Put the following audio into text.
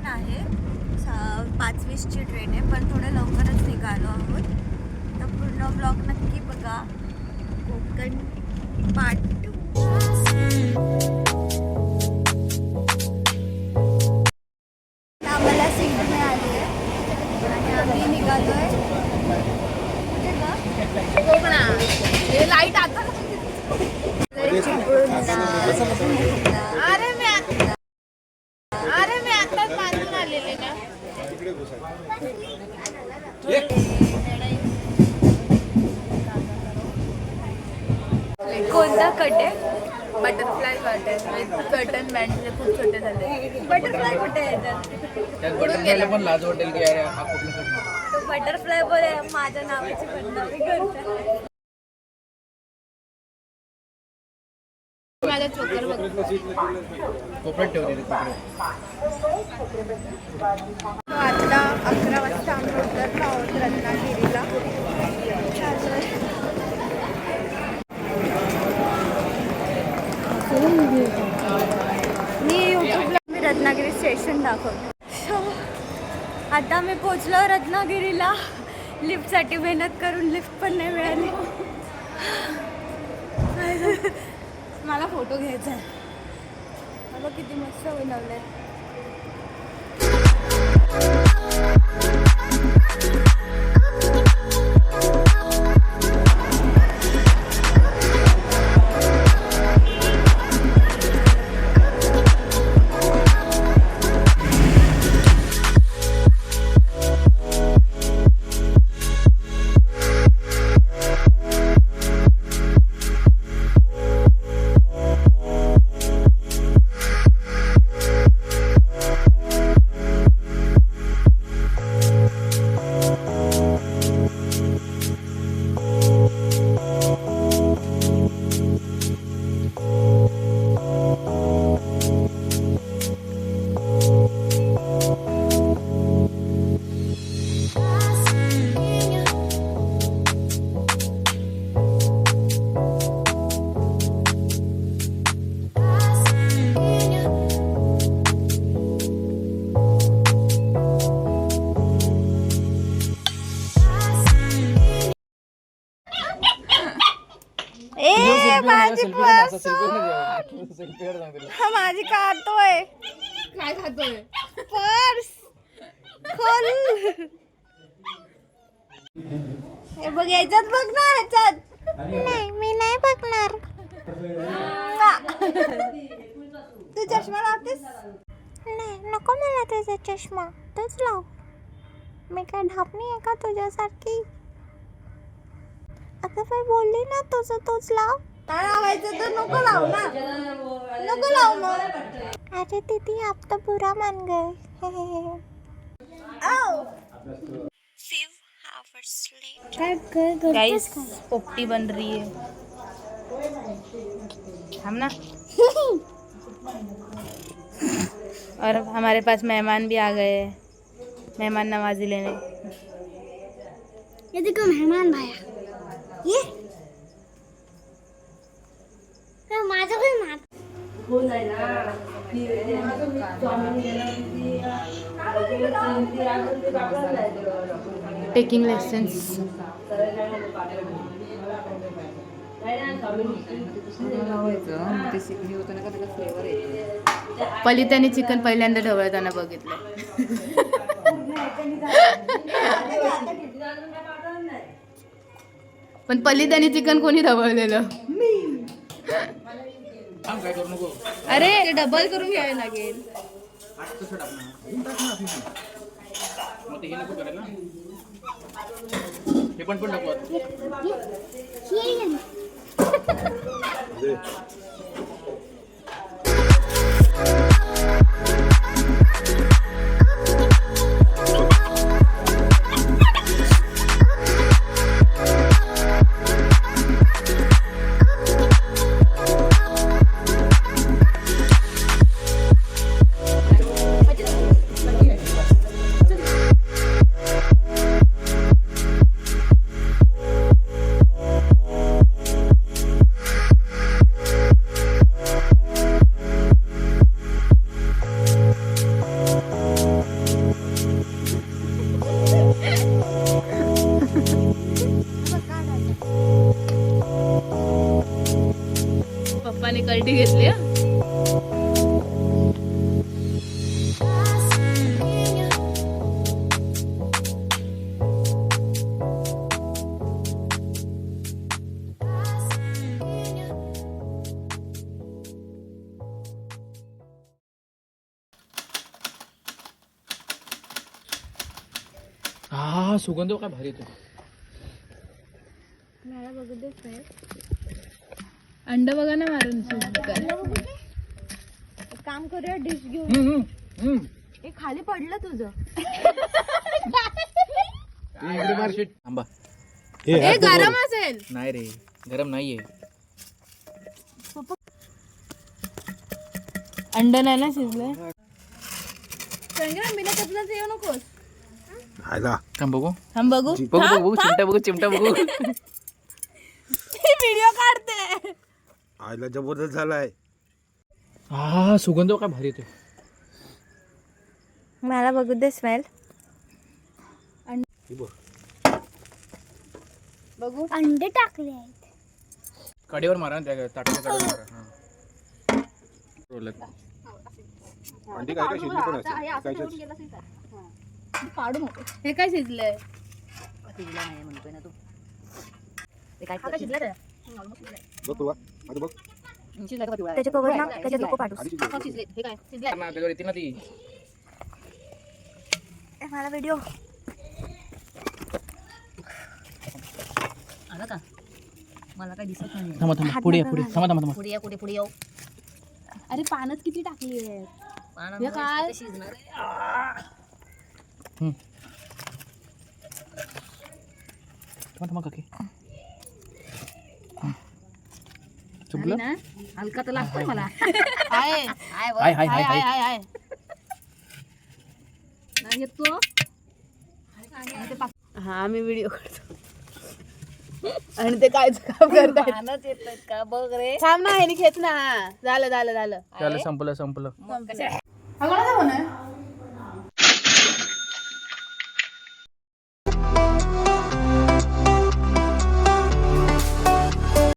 Train आहे सा पाच वीसची ट्रेन आहे पण थोडं लवकरच निघालो आहोत तर पूर्ण ब्लॉग नक्की बघा कोकण आम्हाला सीट मिळाली आहे आणि आम्ही गं? कोकणा हे लाइट आता चिपळूणला. अरे मी आता अरे मी आताच बांधून आलेले ना कोणता कट आहे? बटरफ्लाय कटन कटन बँडचे खूप छोटे झाले. बटरफ्लाय कुठे आहे तर? त्यात बटरफ्लायला पण लाज वाटेल की अरे हा कुठला कट तो बटरफ्लाय बोले माझ्या नावाची बदनामी करते माझा चोकर बघ. कोपऱ्यात कोपऱ्यात आता अकरा वाजता आम्ही उतरलो आहोत रत्नागिरीला चाललोय. मी यूट्यूबला मी रत्नागिरी स्टेशन दाखवतो सो आता मी पोचलो रत्नागिरीला. लिफ्टसाठी मेहनत करून लिफ्ट पण नाही मिळाली. मला फोटो घ्यायचा आहे. मला किती मस्त बनवलं आहे हा माझी काढतोय काय खातोय? पर्स. खोल. हे बघ याच्यात बघ ना ह्याच्यात नाही मी नाही बघणार. तू चष्मा लावतेस? नाही नको मला तुझा चष्मा. तूच लाव. मी काय ढापणी आहे का तुझ्यासारखी? आता काय बोलली ना तुझं तूच लाव. काय लावायचं तर नको लाव ना. नको लाव मग. अरे दीदी आप तो बुरा मान गए. गाइस पोपटी बन रही है। हम ना? और हमारे पास मेहमान भी आ गए हैं। मेहमान नवाजी लेने। ये देखो मेहमान भाया। ये? माझं पण मात टेकिंग लेसन्स पली त्यांनी चिकन पहिल्यांदा ढवळताना बघितलं. पण पली त्यांनी चिकन कोणी ढवळलेलं? अरे डबल करून घ्यावे लागेल. हे हे पण पण बाल्टी घेतली हं. हा सुगंध काय भारी येतो अंड बघा ना मारून शिजलं. एक काम करूया डिश घेऊन हम्म, हम्म, हम्म. हे खाली पडलं तुझं. थांबा. ए गरम असेल. नाही रे गरम नाहीये. अंड नाही ना शिजलंय संग्राम बिना कपड्याचं येऊ नकोस. थांब बघू. थांब बघू. बघू बघू बघू चिमटा बघू चिमटा बघू. व्हिडिओ काढते. आयला जबरदस्त झालाय. हा सुगंध काय भारी येतो मला बघू दे स्मेल बघू. अंडे टाकले आहेत. कडेवर मारा ना त्या ताटाच्या कडेवर मारा हा. रोलत. अंडी काय काय शिजली पण असते काढू नको हे काय शिजलंय? बघ तुला आता बघ. त्याच्या कवर ना पाठवू. आधी शिजली ना, त्याच्यावर येते ना ती ए, मला व्हिडिओ थांबा थांबा. पुढे या, पुढे. थांबा थांबा थांबा. अरे पाण्यात किती टाकली आहे हे काय? हम्म. थांबा थांबा काकी. चुकलं आहे हाय हाय हाय आहे हाय आहे. आहे घेतो हा मी व्हिडिओ काढतो आणि ते काय काम करतात? का? बघ रे. थांब ना ह्यानी खेच ना. हा. झालं झालं झालं. त्याला संपलं संपलं. हा कोणाचा फोन आहे